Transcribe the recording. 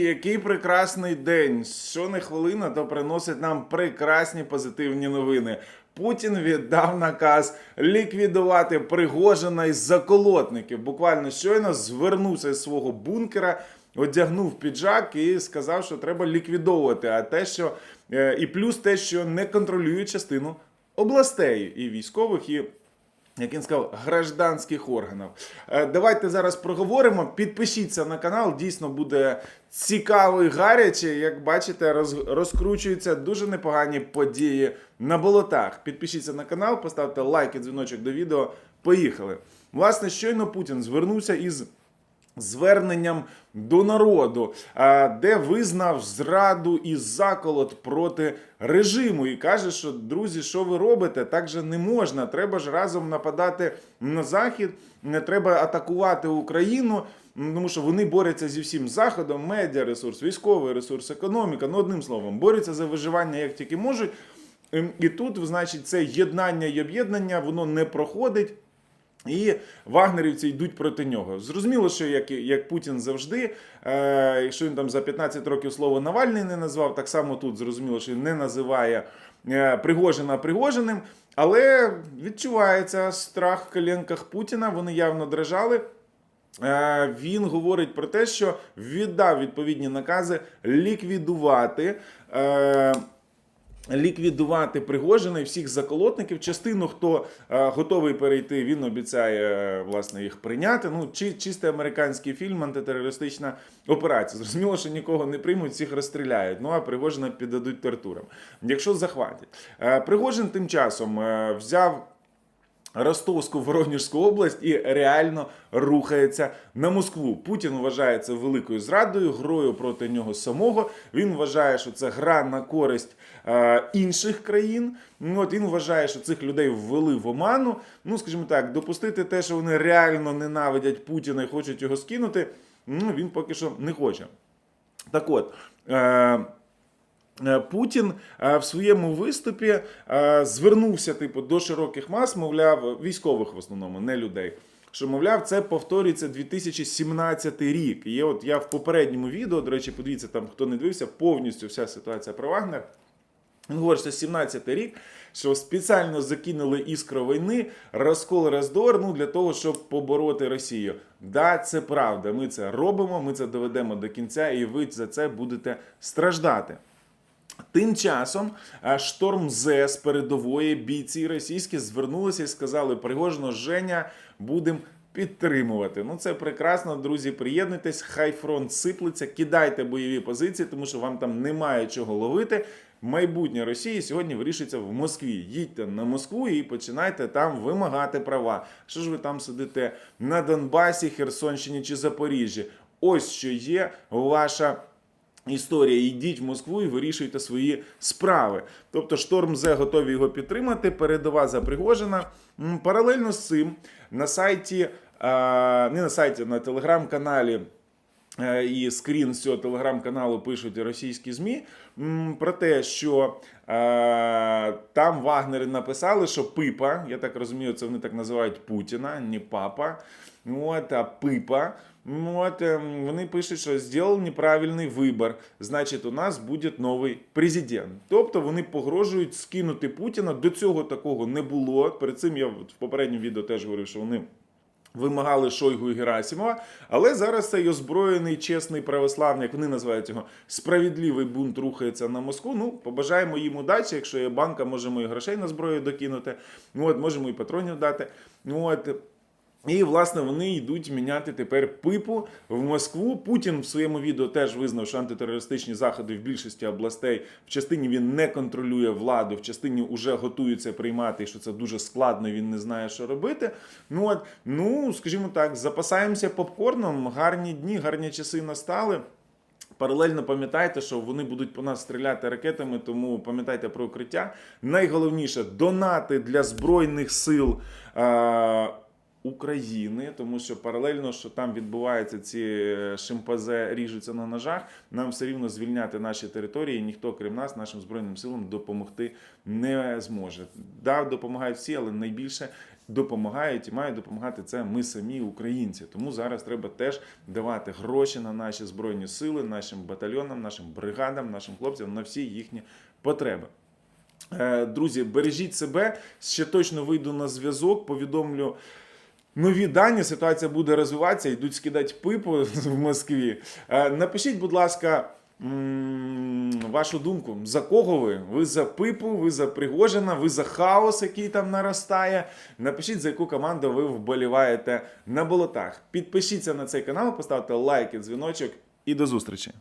Який прекрасний день! Що не хвилина, то приносить нам прекрасні позитивні новини. Путін віддав наказ ліквідувати Пригожина із заколотників. Буквально щойно звернувся з свого бункера, одягнув піджак і сказав, що треба ліквідовувати. А те, що е, і плюс те, що не контролює частину областей і військових, і як він сказав, гражданських органів. Е, Давайте зараз проговоримо. Підпишіться на канал, дійсно буде цікаво і гаряче. Як бачите, роз, розкручуються дуже непогані події на болотах. Підпишіться на канал, поставте лайк і дзвіночок до відео. Поїхали. Власне, щойно Путін звернувся із зверненням до народу, де визнав зраду і заколот проти режиму і каже, що друзі, що ви робите? Так же не можна. Треба ж разом нападати на захід, не треба атакувати Україну. Тому що вони борються зі всім заходом, медіа ресурс, військовий ресурс, економіка. Ну одним словом, борються за виживання як тільки можуть. Ем, І тут, значить, це єднання і об'єднання, воно не проходить. І вагнерівці йдуть проти нього. Зрозуміло, що як, як Путін завжди, е, якщо він там за 15 років слово Навальний не назвав, так само тут зрозуміло, що він не називає е, Пригожина Пригожиним, але відчувається страх в коленках Путіна, вони явно дрожали. Е, Він говорить про те, що віддав відповідні накази ліквідувати. Ліквідувати Пригожина і всіх заколотників. Частину, хто е, готовий перейти, він обіцяє е, власне їх прийняти. Ну, чи чистий американський фільм, антитерористична операція. Зрозуміло, що нікого не приймуть, всіх розстріляють. Ну а Пригожина піддадуть тортурам. Якщо захватять, Е, Пригожин тим часом е, взяв. Ростовську Воронежську область і реально рухається на Москву. Путін вважає це великою зрадою, грою проти нього самого. Він вважає, що це гра на користь е, інших країн. Ну, От він вважає, що цих людей ввели в оману. Ну, скажімо так, допустити те, що вони реально ненавидять Путіна і хочуть його скинути. Ну він поки що не хоче. Так от. Е, Путін е, в своєму виступі е, звернувся типу до широких мас, мовляв, військових в основному, не людей. Що, мовляв, це повторюється 2017 рік. І от я в попередньому відео, до речі, подивіться там, хто не дивився, повністю вся ситуація про Вагнер. Він говорить, що 17 рік, що спеціально закинули іскру війни, розкол роздор, ну для того, щоб побороти Росію. Да, це правда. Ми це робимо, ми це доведемо до кінця, і ви за це будете страждати. Тим часом е, шторм З з передової бійці російські звернулися і сказали: Пригожно, Женя, будемо підтримувати. Ну це прекрасно, друзі. Приєднуйтесь, хай фронт сиплеться, кидайте бойові позиції, тому що вам там немає чого ловити. Майбутнє Росії сьогодні вирішується в Москві. Їдьте на Москву і починайте там вимагати права. Що ж ви там сидите на Донбасі, Херсонщині чи Запоріжжі? Ось що є ваша. Історія, йдіть в Москву і вирішуйте свої справи. Тобто Шторм З готові його підтримати. Передова запригожена. Паралельно з цим на сайті, не на сайті, на телеграм-каналі. Е, І скрін з цього телеграм-каналу пишуть російські ЗМІ про те, що е, там Вагнери написали, що Пипа, я так розумію, це вони так називають Путіна, не папа, от, а Пипа. От, ем, вони пишуть, що зробив неправильний вибір, значить, у нас буде новий президент. Тобто вони погрожують скинути Путіна. До цього такого не було. Перед цим я в попередньому відео теж говорив, що вони. Вимагали Шойгу і Герасимова, але зараз цей озброєний, чесний православний, як вони називають його, справедливий бунт рухається на Москву. Ну, побажаємо їм удачі. Якщо є банка, можемо і грошей на зброю докинути. Ну, от, можемо і патронів дати. Ну, от, і, власне, вони йдуть міняти тепер пипу в Москву. Путін в своєму відео теж визнав, що антитерористичні заходи в більшості областей в частині він не контролює владу, в частині вже готується приймати, що це дуже складно, він не знає, що робити. Ну от, ну скажімо так, запасаємося попкорном. Гарні дні, гарні часи настали. Паралельно пам'ятайте, що вони будуть по нас стріляти ракетами, тому пам'ятайте про укриття. Найголовніше донати для збройних сил. України, тому що паралельно, що там відбуваються ці е, шимпазе ріжуться на ножах, нам все рівно звільняти наші території. і Ніхто, крім нас, нашим збройним силам допомогти не зможе. Да, допомагають всі, але найбільше допомагають і мають допомагати це ми самі, українці. Тому зараз треба теж давати гроші на наші збройні сили, нашим батальйонам, нашим бригадам, нашим хлопцям на всі їхні потреби. Е, Друзі, бережіть себе. Ще точно вийду на зв'язок. Повідомлю нові дані. Ситуація буде розвиватися. Йдуть скидати пипу в Москві. Е, Напишіть, будь ласка. Вашу думку, за кого ви? Ви за пипу, ви за Пригожина, ви за хаос, який там наростає. Напишіть, за яку команду ви вболіваєте на болотах. Підпишіться на цей канал, поставте лайк і дзвіночок і до зустрічі.